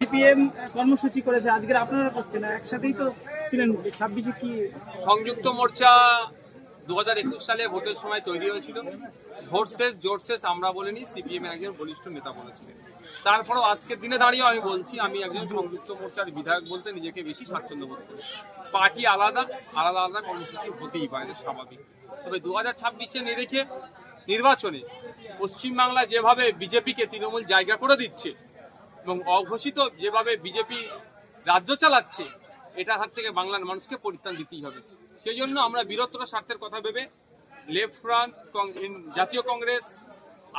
CPM কর্মসূচি করেছে আজকে আপনারা করছেন, একসাথেই তো ছিলেন ছাব্বিশে কি? সংযুক্ত মোর্চা দু হাজার একুশ সালে ভোটের সময় তৈরি হয়েছিল। ভোট শেষ, জোট শেষ, আমরা বলিনি, সিপিএম একজন বলিষ্ঠ নেতা বলেছিলেন। তারপরেও আজকের দিনে দাঁড়িয়েও আমি বলছি, আমি একজন সংযুক্ত মোর্চার বিধায়ক বলতে নিজেকে বেশি স্বাচ্ছন্দ্য বোধ করি। পার্টি আলাদা আলাদা আলাদা কর্মসূচি হতেই পারে স্বাভাবিক। তবে দু হাজার ছাব্বিশে নিরিখে নির্বাচনে পশ্চিমবাংলায় যেভাবে বিজেপিকে তৃণমূল জায়গা করে দিচ্ছে এবং অঘোষিত যেভাবে বিজেপি রাজ্য চালাচ্ছে, এটার হাত থেকে বাংলার মানুষকে পরিত্রাণ দিতেই হবে। সেই জন্য আমরা বীরত্ব স্বার্থের কথা ভেবে লেফট ফ্রন্ট জাতীয় কংগ্রেস,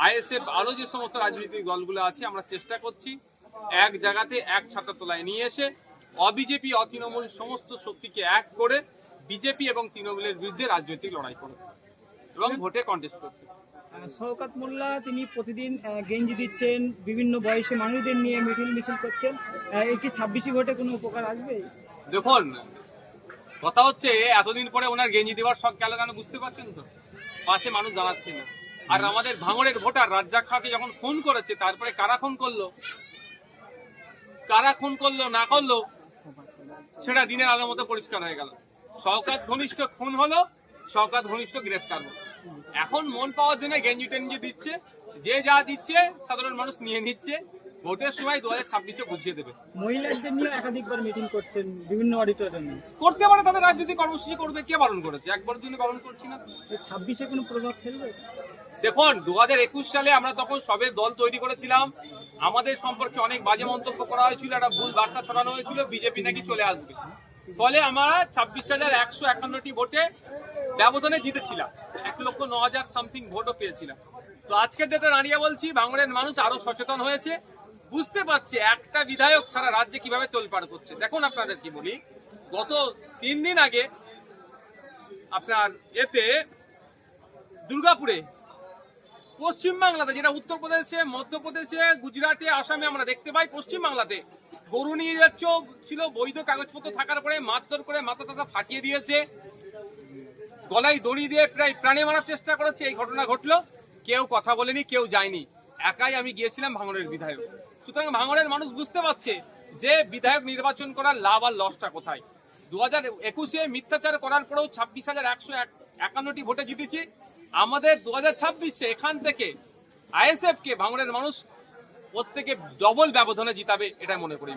আইএসএফ, আরও যে সমস্ত রাজনৈতিক দলগুলো আছে, আমরা চেষ্টা করছি এক জায়গাতে এক ছাতা তলায় নিয়ে এসে অবিজেপি, অতৃণমূল সমস্ত শক্তিকে এক করে বিজেপি এবং তৃণমূলের বিরুদ্ধে রাজনৈতিক লড়াই করবে এবং ভোটে কন্টেস্ট আহ, শওকাত মোল্লা তিনি প্রতিদিন গেঞ্জি দিচ্ছেন বিভিন্ন বয়সী মানুষদের নিয়ে মিছিল মিছিল করছেন। এই কি ছাব্বিশে ভোটে কোনো উপকার আসবে? দেখুন কথা হচ্ছে এতদিন পরে ওনার গেঞ্জি দেওয়ার শখ গেল কেন বুঝতে পারছেন তো? পাশে মানুষ দাঁড়াচ্ছে না। আর আমাদের ভাঙড়ের ভোটার রাজ্জাক খাঁকে যখন খুন করেছে তারপরে কারা খুন করল? কারা খুন করল না করল? সেটা দিনের আলোর মতো পরিষ্কার হয়ে গেল। শওকাত ঘনিষ্ঠ খুন হলো শওকাত ঘনিষ্ঠ গ্রেফতার এখন মন পাওয়ার জন্য গেঞ্জি টেঞ্জি দিচ্ছে। যে যা দিচ্ছে সাধারণ মানুষ নিয়ে নিচ্ছে। ভোটের সময় দু হাজার ছাব্বিশে বুঝিয়ে দেবে। মহিলাদের নিয়ে একাধিকবার মিটিং করছেন বিভিন্ন অডিটোরিয়ামে করতে পারে তাদের রাজনৈতিক কর্মসূচি করবে। কে বারণ করেছে? একবার দিনে বারণ করছি না। ছাব্বিশে কোনো প্রভাব ফেলবে? দেখুন দু হাজার একুশ সালে আমরা তখন সবে দল তৈরি করেছিলাম। আমাদের সম্পর্কে অনেক বাজে মন্তব্য করা হয়েছিল একটা ভুল বার্তা ছড়ানো হয়েছিল বিজেপি নাকি চলে আসবে। ফলে আমরা ছাব্বিশ হাজার একশো একান্নটি ভোটে ব্যবধানে জিতেছিলাম। এক লক্ষ ন হাজার সামথিং ভোটও পেয়েছিলাম। তো আজকের ডেটে দাঁড়িয়ে বলছি, বাংলার মানুষ আরও সচেতন হয়েছে। বুঝতে পারছে একটা বিধায়ক সারা রাজ্যে কীভাবে তোলপাড় করছে। দেখুন আপনাদের কি বলি, গত তিন দিন আগে আপনার এতে দুর্গাপুরে পশ্চিমবাংলাতে যেটা উত্তরপ্রদেশে, মধ্যপ্রদেশে, গুজরাটে, আসামে আমরা দেখতে পাই পশ্চিমবাংলাতে গরু নিয়ে যাচ্ছ ছিল বৈধ কাগজপত্র থাকার পরে মারধর করে মাথা টাথা ফাটিয়ে দিয়েছে। গলায় দড়ি দিয়ে প্রায় প্রাণে মারার চেষ্টা করেছে, এই ঘটনা ঘটলো। কেউ কথা বলেনি, কেউ যায়নি। একাই আমি গিয়েছিলাম ভাঙড়ের বিধায়ক। সুতরাং ভাঙড়ের মানুষ বুঝতে পারছে যে বিধায়ক নির্বাচন করার লাভ আর লসটা কোথায়। দু হাজার একুশে মিথ্যাচার করার পরেও ছাব্বিশ হাজার একশো একান্নটি ভোটে জিতেছি। আমাদের দু হাজার ছাব্বিশে এখান থেকে আইএসএফ কে ভাঙড়ের মানুষ প্রত্যেকে ডবল ব্যবধানে জিতাবে এটা মনে করি